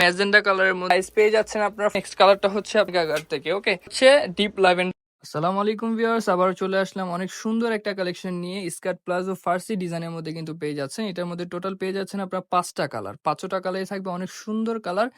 Magenta কালারের মধ্যে পেয়ে যাচ্ছেন আপনার নেক্সট কালারটা হচ্ছে আপনার থেকে ওকে হচ্ছে ডিপ ল্যাভেন্ডার আসসালামু আলাইকুম ভিউয়ার্স আবার চলে আসলাম অনেক সুন্দর একটা কালেকশন নিয়ে। স্কার্ট প্লাজো ফার্সি ডিজাইনের মধ্যে কিন্তু পেয়ে যাচ্ছেন। এটার মধ্যে টোটাল পেয়ে যাচ্ছেন আপনার পাঁচটা কালার পাঁচটা কালারে থাকবে অনেক সুন্দর কালার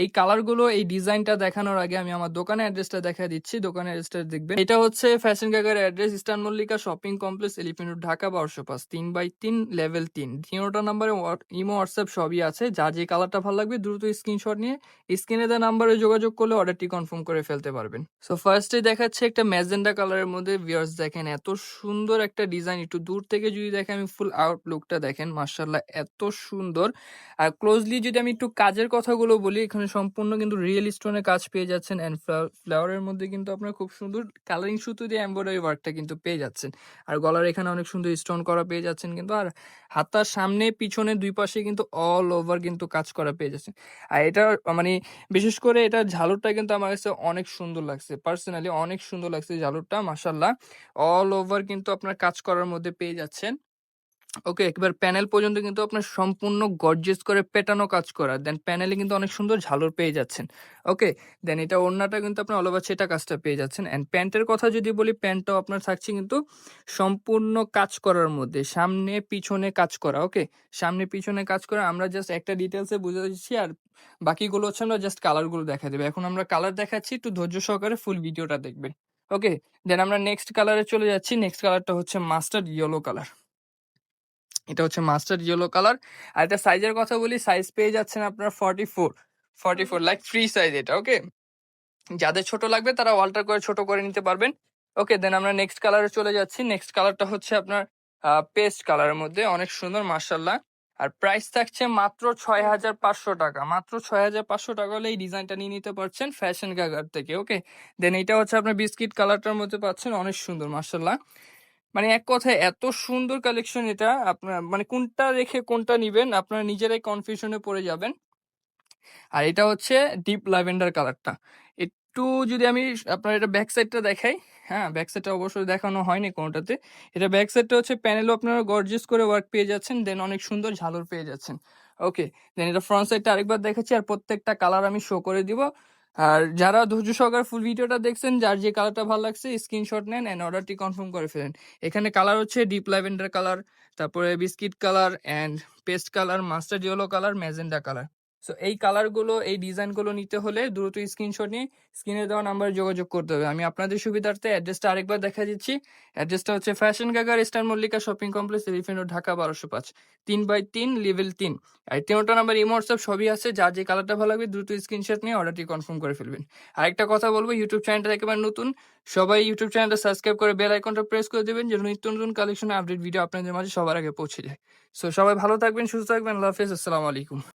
এই কালারগুলো এই ডিজাইনটা দেখানোর আগে আমি আমার দোকানের অ্যাড্রেসটা দেখা দিচ্ছি। দোকানের অ্যাড্রেসটা দেখবেন। এটা হচ্ছে fashion গাগার address eastern Mallika shopping complex elephant Dhaka বারোশো পাঁচ তিন বাই তিন লেভেল তিন। তিনোটা নাম্বারে ইমো হোয়াটসঅ্যাপ সবই আছে। যা যে কালারটা ভালো লাগবে, দ্রুত স্ক্রিনশট নিয়ে স্ক্রিনে দেওয়া নাম্বারে যোগাযোগ করলে অর্ডারটি কনফার্ম করে ফেলতে পারবেন। সো ফার্স্টে দেখাচ্ছে একটা ম্যাজেন্ডা কালারের মধ্যে ভিউয়ার্স দেখেন, এত সুন্দর একটা ডিজাইন। একটু দূর থেকে যদি দেখেন, আমি ফুল আউট লুকটা দেখেন মার্শাল্লাহ এত সুন্দর। আর ক্লোজলি যদি আমি একটু কাজের কথাগুলো বলি, এখানে সম্পূর্ণ কিন্তু রিয়েল স্টোনের কাজ পেয়ে যাচ্ছেন অ্যান্ড ফ্লাওয়ারের মধ্যে কিন্তু আপনার খুব সুন্দর কালারিং সুতো দিয়ে এমব্রয়ডারি ওয়ার্কটা কিন্তু পেয়ে যাচ্ছেন। আর গলার এখানে অনেক সুন্দর স্টোন করা পেয়ে যাচ্ছেন কিন্তু, আর হাতার সামনে, পিছনে, দুই পাশে কিন্তু অল ওভার কিন্তু কাজ করা পেয়ে যাচ্ছেন। আর এটা মানে বিশেষ করে এটা ঝালুরটা কিন্তু আমার কাছে অনেক সুন্দর লাগছে। পার্সোনালি অনেক সুন্দর ঝালুরটা মাসাল্লাহ অল ওভার কিন্তু আপনার কাজ করার মধ্যে পেয়ে যাচ্ছেন। ওকে একবার প্যানেল পর্যন্ত কিন্তু আপনার সম্পূর্ণ গর্জেস করে পেটানো কাজ করা। দেন প্যানেলে কিন্তু অনেক সুন্দর ঝালর পেয়ে যাচ্ছেন। ওকে দেন এটা ওড়নাটা কিন্তু আপনার অল ওভার সেটা কাজটা পেয়ে যাচ্ছেন। অ্যান্ড প্যান্টের কথা যদি বলি, প্যান্টটাও আপনার থাকছে কিন্তু সম্পূর্ণ কাজ করার মধ্যে। সামনে পিছনে কাজ করা ওকে সামনে পিছনে কাজ করা, আমরা জাস্ট একটা ডিটেলসে বুঝে দিচ্ছি আর বাকিগুলো হচ্ছে আমরা জাস্ট কালারগুলো দেখা দেবে। এখন আমরা কালার দেখাচ্ছি, একটু ধৈর্য সহকারে ফুল ভিডিওটা দেখবেন। ওকে দেন আমরা নেক্সট কালারে চলে যাচ্ছি। নেক্সট কালারটা হচ্ছে মাস্টার্ড ইয়েলো কালার এটা হচ্ছে মাস্টার্ড ইয়েলো কালার আর এটা সাইজের কথা বলি সাইজ পেয়ে যাচ্ছেন আপনার forty four forty four like free size এটা ওকে যাদের ছোট লাগবে তারা অল্টার করে, ছোট করে নিতে পারবেন। ওকে দেন আমরা নেক্সট কালারে চলে যাচ্ছি। নেক্সট কালারটা হচ্ছে আপনার পেস্ট কালারের মধ্যে। অনেক সুন্দর মার্শাল্লাহ আর প্রাইস থাকছে মাত্র ছয় হাজার পাঁচশো টাকা। মাত্র ছয় হাজার পাঁচশো টাকা হলে এই ডিজাইনটা নিয়ে নিতে পারছেন ফ্যাশন গাগার থেকে ওকে দেন এটা হচ্ছে আপনার বিস্কিট কালারটার মধ্যে পাচ্ছেন, অনেক সুন্দর মার্শাল্লাহ মানে এক কথায় এত সুন্দর কালেকশন এটা, আপনার মানে কোনটা রেখে কোনটা নিবেন, আপনারা নিজেরাই কনফিউশনে পড়ে যাবেন। আর এটা হচ্ছে ডিপ ল্যাভেন্ডার কালারটা একটু যদি আমি আপনার এটা ব্যাক সাইডটা দেখাই হ্যাঁ ব্যাক সাইডটা অবশ্যই দেখানো হয়নি কোনোটাতে। এটা ব্যাক সাইডটা হচ্ছে প্যানেলও আপনারা গর্জিয়াস করে ওয়ার্ক পেয়ে যাচ্ছেন দেন অনেক সুন্দর ঝালর পেয়ে যাচ্ছেন। ওকে দেন এটা ফ্রন্ট সাইডটা আরেকবার দেখাচ্ছি আর প্রত্যেকটা কালার আমি শো করে দিব। আর যারা ধৈর্য সহকারে ফুল ভিডিওটা দেখছেন, যার যে কালারটা ভালো লাগছে স্ক্রিনশট নেন অ্যান্ড অর্ডারটি কনফার্ম করে ফেলেন। এখানে কালার হচ্ছে ডিপ ল্যাভেন্ডার কালার তারপরে biscuit colour and paste colour mustard yellow colour magenta colour so এই কালারগুলো এই ডিজাইনগুলো নিতে হলে দ্রুত স্ক্রিনশট নিয়ে স্ক্রিনে দেওয়া নাম্বারে যোগাযোগ করতে হবে। আমি আপনাদের সুবিধার্থে অ্যাড্রেসটা আরেকবার দেখা দিচ্ছি। অ্যাড্রেসটা হচ্ছে fashion গাগার star Mallika shopping complex elephant Dhaka বারোশো পাঁচ। তিন বাই তিন লেভেল তিন। আর তিনটা নাম্বার ইমো সবই আছে। যার যে কালারটা ভালো লাগবে দ্রুত স্ক্রিনশট নিয়ে অর্ডারটি কনফার্ম করে ফেলবেন। আরেকটা কথা বলব ইউটিউব চ্যানেলটা একেবারে নতুন। সবাই ইউটিউব চ্যানেলটা সাবস্ক্রাইব করে বেল আইকনটা প্রেস করে দেবেন যেন নিত্য নতুন কালেকশন আপডেট ভিডিও আপনাদের মাঝে সবার আগে পৌঁছে যায়। সো সবাই ভালো থাকবেন, সুস্থ থাকবেন, আল্লাহ হাফেজ, আসসালামু আলাইকুম।